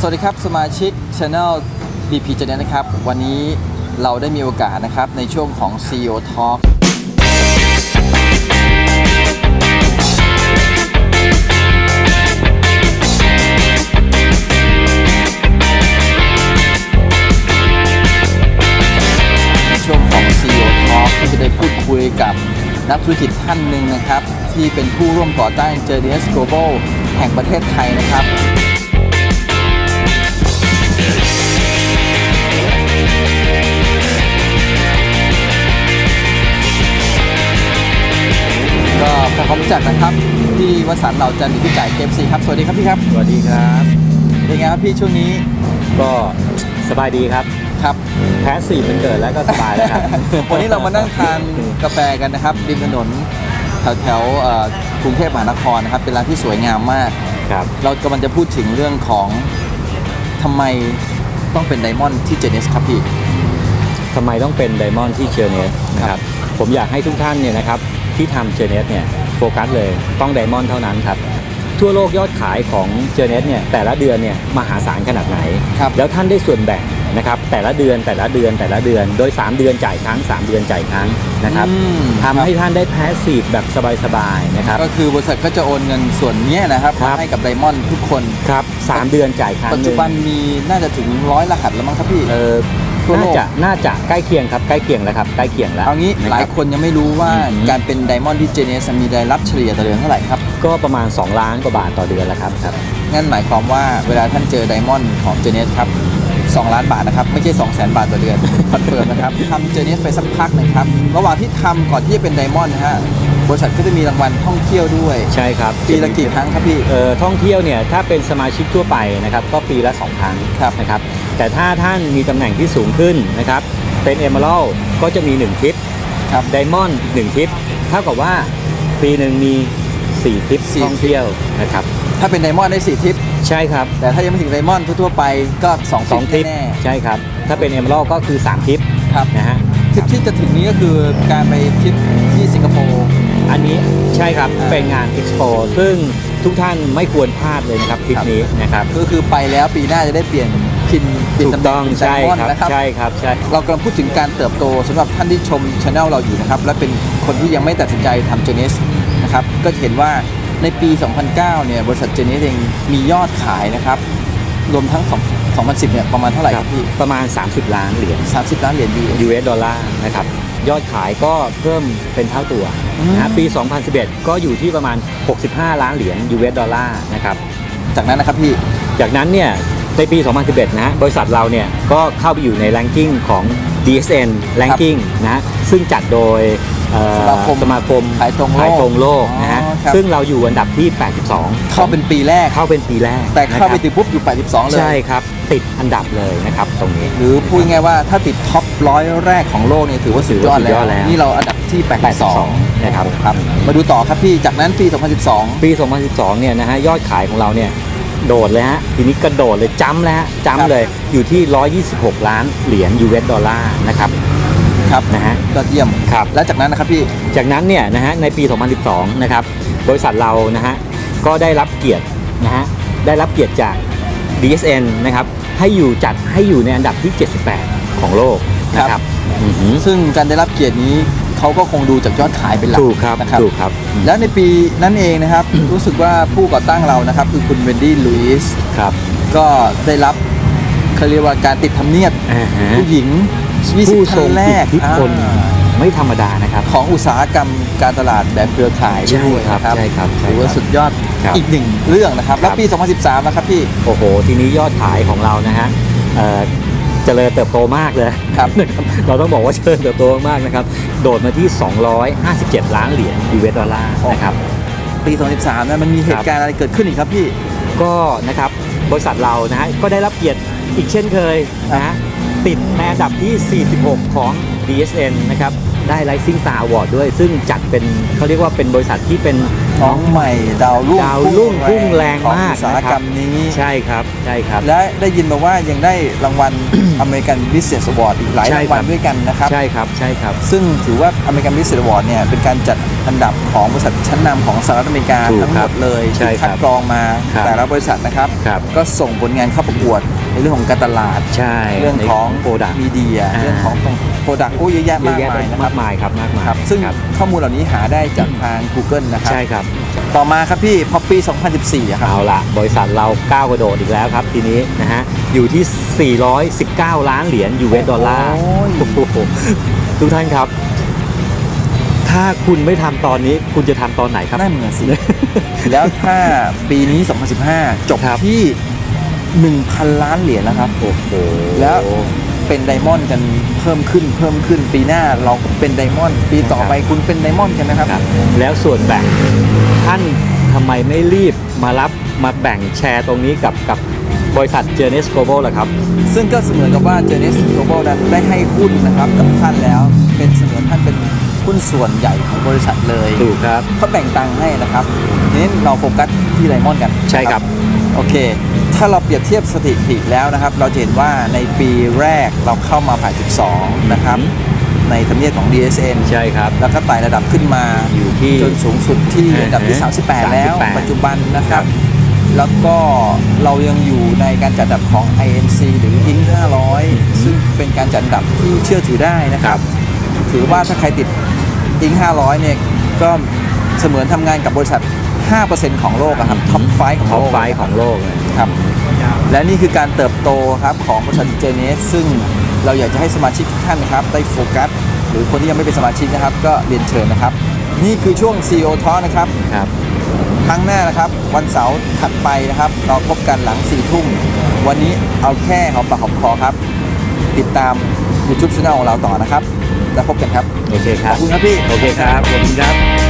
สวัสดีครับ สมาชิก Channel BP Channel นะครับ วันนี้เราได้มีโอกาสนะครับ ในช่วงของ CEO Talk ในช่วงของ CEO Talk ที่จะได้พูดคุยกับนักธุรกิจท่านหนึ่งนะครับ ที่เป็นผู้ร่วมก่อตั้ง JDS Global แห่งประเทศไทยนะครับ ก็ขอความรู้จักนะครับพี่วสันต์เหล่าจันทร์หรือพี่ไก่เกมซีครับ สวัสดีครับพี่ครับสวัสดีครับ เป็นไงครับพี่ช่วงนี้ก็สบายดีครับครับ แพ้สี่มันเกิดแล้วก็สบายแล้วครับ วันนี้เรามานั่งทานกาแฟกันนะครับริมถนนแถวแถวๆเอ่อกรุงเทพมหานครนะครับ เป็นร้านที่สวยงามมากครับ เรากำลังจะพูดถึงเรื่องของทำไมต้องเป็นไดมอนด์ที่เจเนสครับพี่ทำไมต้องเป็นไดมอนด์ที่เชอร์เนสนะคครัรับบผมอยากให้ทุกท่านเนี่ยนะครับ ที่ทำเชอร์เนสเนี่ยโฟกัสเลยต้องไดมอนด์เท่านั้นครับ ทั่วโลกยอดขายของเจอเนสเนี่ยแต่ละเดือนเนี่ยมหาศาลขนาดไหน ครับแล้วท่านได้ส่วนแบ่งนะครับแต่ละเดือนแต่ละเดือนแต่ละเดือน โดย 3 เดือนจ่ายครั้ง 3 เดือนจ่ายครั้งนะครับอืม ทำให้ท่านได้แพสซีฟแบบสบายๆนะครับ ก็คือบริษัทก็จะโอนเงินส่วนเนี้ยนะครับครับ ให้กับไดมอนด์ทุกคน ครับสามเดือนจ่ายครั้งปัจหจุนึ่งบันมีน่าจะถึงร้อยรหัสแล้วมั้งครับพี่ เออ ทั่วโลน่ากจะน่าจะใกล้เคียงครับใกล้เคียงแล้วครับใกล้เคียงแล้วเอางี้ะหลายรับคนยังไม่รู้ว่าอืม การเป็นไดมอนด์ที่เจเนสมีรายรับเฉลี่ยต่อเดือนเท่าไหร่ครับ ก็ประมาณ 2 ล้านกว่าบาทต่อเดือนแล้วครับครับ งั้นหมายความว่าเวลาท่านเจอไดมอนด์ของเจเนสครับ 2 ล้านบาทนะครับ ไม่ใช่ 2 0 0แสนบาทต่อเดือน คอนเฟิร์มนะครับทำเจเนสไปสักพักหนะครับ ระหว่างที่ทำก่อนที่จะเป็นไดมอนด์นะฮะบริษัทก็จะมีรางวัลท่องเที่ยวด้วย ใช่ครับปีละกี่ครั้งครับพี่ เอ่อท่องเที่ยวเนี่ยถ้าเป็นสมาชิกทั่วไปนะครับก็ปีละ 2 ครั้งครับ นะครับ แต่ถ้าท่านมีตำแหน่งที่สูงขึ้นนะครับ เป็นเอเมอรัลก็จะมี 1ทริปครับไดมอนด์อีก1ทริปเท่ากับว่าปีหนึ่งมี 4ทริปสี่ ท่องเที่ยวนะครับ ถ้าเป็นไดมอนด์ได้ 4ทริป ใช่ครับ แต่ถ้ายังไม่ถึงไดมอนด์ทั่วๆไปก็2สองทริปแน่ใช่ครับ ถ้าเป็นเอเมอรัลก็คือ 3ทริปๆครับนะฮะ ทริปที่จะถึงนี้ก็คือการไปทริปที่สิงคโปร์ อันนี้ใช่ครับอ่า เป็นงาน Expo ซึ่งทุกท่านไม่ควรพลาดเลยนะครับทริปครับนี้นะครับ ก็คือไปแล้วปีหน้าจะได้เปลี่ยนพินเปลี่ยน ถูตำกแหน่ต้องงเป็นไดใช่มอนด์ครับนะครับใช่ครับใช่เรากำลังพูดถึงการเติบโตสำหรับท่านที่ชมช anel เราอยู่นะครับ และเป็นคนที่ยังไม่ตัดสินใจทำเจเนสนะครับก็จะเห็นว่าในปี 2009 เนี่ยบริษัทเจเนสเองมียอดขายนะครับรวมทั้ง2 2010 เนี่ยประมาณเท่าไหร่ครับพี่ประมาณ 30 ล้านเหรียญ 30 ล้านเหรียญ US US ดอลลาร์นะครับยอดขายก็เพิ่มเป็นเท่าตัวอืมนะฮะปี 2011 ก็อยู่ที่ประมาณ 65 ล้านเหรียญ US ดอลลาร์นะครับจากนั้นนะครับพี่จากนั้นเนี่ย ในปี 2011 นะฮะบริษัทเราเนี่ยก็เข้าไปอยู่ใน ranking ของ DSN ranking นะฮะซึ่งจัดโดยเอ่อสมาคมสมาคมขายตรงโลกขายตรงโลกนะฮะอ๋อครับซึ่งเราอยู่อันดับที่ 82 เข้าเป็นปีแรกเข้าเป็นปีแรก แต่เข้าไปนะครับถึงปุ๊บอยู่ 82 เลย ใช่ครับ ติดอันดับเลยนะครับตรงนี้ หรือพูดง่ายๆว่าถ้าติดท็อปร้อยแรกของโลกเนี่ยถือว่าสุดยอดถือว่าสุดยอดแล้แล้ววนี่เราอันดับที่82 82 นะครับครับ มาดูต่อครับพี่จากนั้นปี 2012 ปี 2012 เนี่ยนะฮะยอดขายของเราเนี่ย โดดเลยฮะ ทีนี้กระโดดเลยจ้ำแล้วฮะครับจ้ำเลยอยู่ที่ 126 ล้านเหรียญ US ดอลลาร์นะครับครับนะฮะยอดเยี่ยมครับและจากนั้นนะครับพี่จากนั้นเนี่ยนะฮะในปี 2012 นะครับบริษัทเรานะฮะก็ได้รับเกียรตินะฮะได้รับเกียรติจาก DSN นะครับให้อยู่จัดให้อยู่ในอันดับที่ 78 ของโลกนะคครัรับบอือหือซึ่งการได้รับเกียรตินี้ เขาก็คงดูจากยอดขายเป็นหลักถูกครับนะครับ ถูกครับ แล้วในปีนั้นเองนะครับ รู้สึกว่าผู้ก่อตั้งเรานะครับ คือคุณเวนดี้ลุยส์ครับ ก็ได้รับเขาเรียกว่าการติดทำเนียบอ่าฮะผู้หญิงผู้20ทรงท่านแรกอิทธิพลอ่าไม่ธรรมดานะครับ ของอุตสาหกรรมการตลาดแบบเครือข่ายใช่ด้วยครับนะครับใช่ครับใช่ถือว่าครับสุดยอดครับอีกหนึ่งเรื่องนะครับ แล้วครับปี 2013 นะครับพี่ โอ้โห ทีนี้ยอดขายของเรานะฮะ เอ่อเจริญเติบโตมากเลยครับนะครับเราต้องบอกว่าเจริญเติบโตมากนะครับ โดดมาที่ 257 ล้านเหรียญ US ดอลลาร์นะครับ ปี 2013นะมันมีเหตุการณ์อะไรเกิดขึ้นอีกครับพี่ ก็นะครับบริษัทเรานะฮะก็ได้รับเกียรติอีกเช่นเคยนะฮะติดในอันดับที่ 46 ของ DSN นะครับได้ Rising Star Award ด้วย ซึ่งจัดเป็นเขาเรียกว่าเป็นบริษัทที่เป็นน้องใหม่ดาวรุ่งดาวรุ่งพุ่งแรงของมากอุตสาหกรรมนี้ใช่ครับใช่ครับ และได้ยินมาว่ายังได้รางวัล American Business Award อีกหลายใช่รางครัวัลบด้วยกันนะครับใช่ครับใช่ครับ ซึ่งถือว่า American Business Award เนี่ยเป็นการจัดอันดับของบริษัทชั้นนำของสหรัฐอเมริกาถูกทั้งหครัมบดเลยใช่ที่ครัคับดกรองมาครับแต่ละบริษัทนะครับครับ ก็ส่งผลงานเข้าประกวดใน เรื่องของการตลาด ใช่เรื่องของโปรดักต์มีเดียอ่าเรื่องของโปรดักต์โอ้เยอะแยะเยมาอะกแยะมายนะคมารับกมายครับมากมายครับซึ่งครับข้อมูลเหล่านี้หาได้จากทาง Google นะครับใช่ครับ ต่อมาครับพี่พอปี 2014อะครับเอาละบริษัทเราก้าวกระโดดอีกแล้วครับทีนี้นะฮะอยู่ที่ 419 ล้านเหรียญ US ดอลลาร์โอ้ยโอ้โหทุกท่านครับ ถ้าคุณไม่ทำตอนนี้คุณจะทำตอนไหนครับนั่นน่ะสิแล้วถ้าปีนี้ 2015 จบครับที่ 1,000 ล้านเหรียญแล้วครับโอ้โหแล้วเป็นไดมอนด์กันเพิ่มขึ้นเพิ่มขึ้นปีหน้าเราเป็นไดมอนด์ปีต่อไปคุณเป็นไดมอนด์กันนะครับครับ แล้วส่วนแบ่งท่านทำไมไม่รีบมารับมาแบ่งแชร์ตรงนี้กับกับบริษัท j e r n e s Global ล่ะครับ ซึ่งก็เสมือนกับว่า j e r n e s Global นั้นได้ให้หุ้นนะครับกับท่านแล้วเป็นเสมือนท่านเป็นหุ้นส่วนใหญ่ของบริษัทเลยถูกครับเขาแบ่งตังค์ให้นะครับทีนี้เราโฟกัสที่ไดมอนด์กัน ใช่ครับ โอเค ถ้าเราเปรียบเทียบสถิติแล้วนะครับ เราจะเห็นว่าในปีแรกเราเข้ามาผ่าน 12 นะครับ ในทำเนียบของ DSN ใช่ครับ แล้วก็ไต่ระดับขึ้นมาอยู่ที่จนสูงสุดที่อ่าฮะอันดับที่ 38 แล้ว38ปัจจุบันนะครับครับ แล้วก็เรายังอยู่ในการจัดอันดับของ INC หรือ Inc 500 ซึ่งเป็นการจัดอันดับที่เชื่อถือได้นะครับ ถือว่าถ้าใครติด Inc 500 เนี่ยก็เสมือนทำงานกับบริษัท 5%ของโลกอะครับท็อปไฟของท็อโลปกไฟของโลกเลยครับและนี่คือการเติบโตครับของบริษัทเจเนสซึ่งเราอยากจะให้สมาชิกทุกท่านนะครับได้โฟกัส หรือคนที่ยังไม่เป็นสมาชิกนะครับ ก็เรียนเชิญนะครับ นี่คือช่วง CEO Talk นะครับครับ ครั้งหน้านะครับ วันเสาร์ถัดไปนะครับ เราพบกันหลัง4ทุ่มวันนี้เอาแค่หอมปากหอมคอครับ ติดตาม YouTube Channel ของเราต่อนะครับ แล้วพบกันครับโอเคคขรัอบบคุณครับพี่ โอเคครับขอบคุณครับ